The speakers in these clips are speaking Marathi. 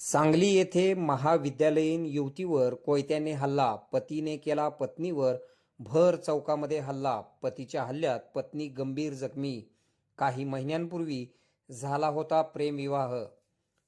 सांगली येथे महाविद्यालयीन युवतीवर कोयत्याने हल्ला पतीने केला पत्नीवर भर चौकामध्ये हल्ला पतीच्या हल्ल्यात पत्नी गंभीर जखमी. काही महिन्यांपूर्वी झाला होता प्रेमविवाह.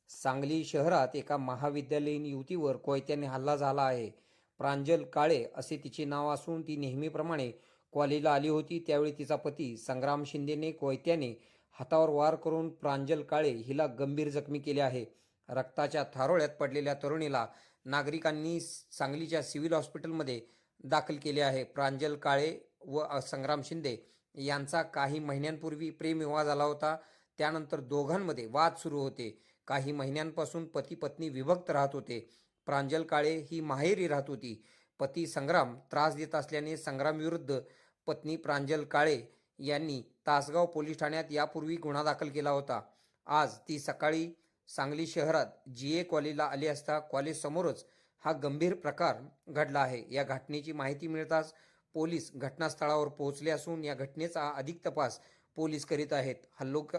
सांगली शहरात एका महाविद्यालयीन युवतीवर कोयत्याने हल्ला झाला आहे. प्रांजल काळे असे तिचे नाव असून ती नेहमीप्रमाणे कॉलेजला आली होती. त्यावेळी तिचा पती संग्राम शिंदेने कोयत्याने हातावर वार करून प्रांजल काळे हिला गंभीर जखमी केले आहे. रक्ताच्या थारोळ्यात पडलेल्या तरुणीला नागरिकांनी सांगलीच्या सिव्हिल हॉस्पिटलमध्ये दाखल केले आहे. प्रांजल काळे व संग्राम शिंदे यांचा काही महिन्यांपूर्वी प्रेमविवाह झाला होता. त्यानंतर दोघांमध्ये वाद सुरू होते. काही महिन्यांपासून पती पत्नी विभक्त राहत होते. प्रांजल काळे ही माहेरी राहत होती. पती संग्राम त्रास देत असल्याने संग्राम विरुद्ध पत्नी प्रांजल काळे यांनी तासगाव पोलीस ठाण्यात यापूर्वी गुन्हा दाखल केला होता. आज ती सकाळी सांगली शहरात जी ए कॉलेजला आली असता कॉलेजसमोरच हा गंभीर प्रकार घडला आहे. या घटनेची माहिती मिळताच पोलीस घटनास्थळावर पोहोचले असून या घटनेचा अधिक तपास पोलीस करीत आहेत. हल्लोक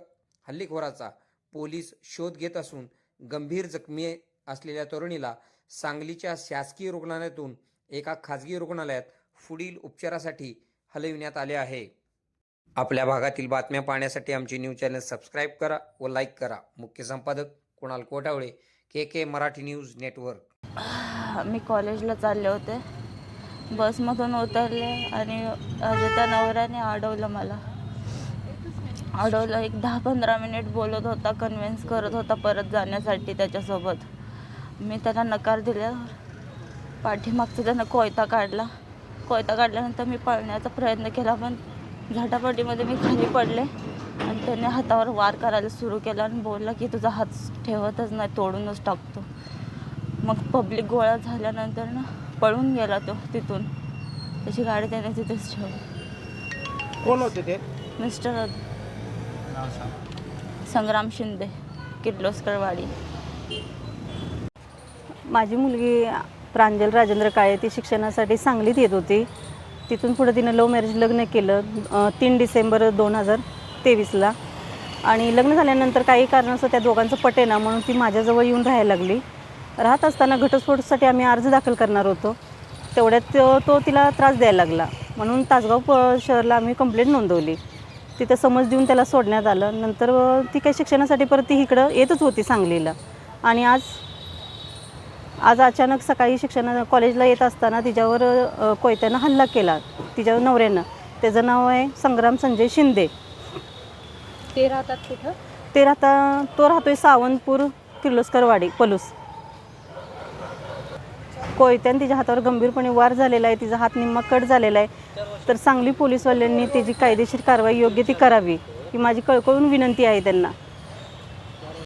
हल्लेखोराचा पोलीस शोध घेत असून गंभीर जखमी असलेल्या तरुणीला सांगलीच्या शासकीय रुग्णालयातून एका खाजगी रुग्णालयात पुढील उपचारासाठी हलविण्यात आले आहे. आपल्या भागातील बातम्या पाहण्यासाठी आमचे न्यूज चॅनल सबस्क्राईब करा व लाईक करा. मुख्य संपादक Kunal Kotawale K K Marathi news network. मी कॉलेजला चालले होते. बसमधून उतरले आणि त्या नवऱ्याने अडवलं मला. अडवलं एक दहा पंधरा मिनिट बोलत होता कन्व्हिन्स करत होता परत जाण्यासाठी त्याच्यासोबत. मी त्याला नकार दिल्यावर पाठीमागचा त्यानं कोयता काढला. कोयता काढल्यानंतर मी पळण्याचा प्रयत्न केला पण झाटापट्टीमध्ये मी खाली पडले आणि त्याने हातावर वार करायला सुरू केला आणि बोलला की तुझा हात ठेवतच नाही तोडूनच टाकतो. मग पब्लिक गोळा झाल्यानंतर ना पळून गेला तो तिथून. त्याची गाडी त्याने तिथेच ठेवली. कोण होते ते? मिस्टर संग्राम शिंदे किर्लोस्करवाडी. माझी मुलगी प्रांजल राजेंद्र काळे ती शिक्षणासाठी सांगलीत येत होती. तिथून पुढे तिनं लव्ह मॅरेज लग्न केलं तीन डिसेंबर दोन हजार तेवीसला. आणि लग्न झाल्यानंतर काही कारणास्तव त्या दोघांचं पटेना म्हणून ती माझ्याजवळ येऊन राहायला लागली. राहत असताना घटस्फोटासाठी आम्ही अर्ज दाखल करणार होतो. तेवढ्यात तो तो तिला त्रास द्यायला लागला. म्हणून तासगाव प शहरला आम्ही कंप्लेंट नोंदवली. तिथं समज देऊन त्याला सोडण्यात आलं. नंतर ती काही शिक्षणासाठी परत ती इकडं येतच होती सांगलीला. आणि आज आज अचानक सकाळी शिक्षण कॉलेजला येत असताना तिच्यावर कोयत्यानं हल्ला केला. तिच्या नवऱ्यानं. त्याचं नाव आहे संग्राम संजय शिंदे. ते राहतात कुठं? ते राहता तो राहतोय सावंतपूर किर्लोस्करवाडी पलूस. कोयत्यानं तिच्या हातावर गंभीरपणे वार झालेला आहे. तिचा हात निम्मा कट झालेला आहे. तर सांगली पोलीसवाल्यांनी त्याची कायदेशीर कारवाई योग्य ती करावी ही माझी कळकळून विनंती आहे त्यांना.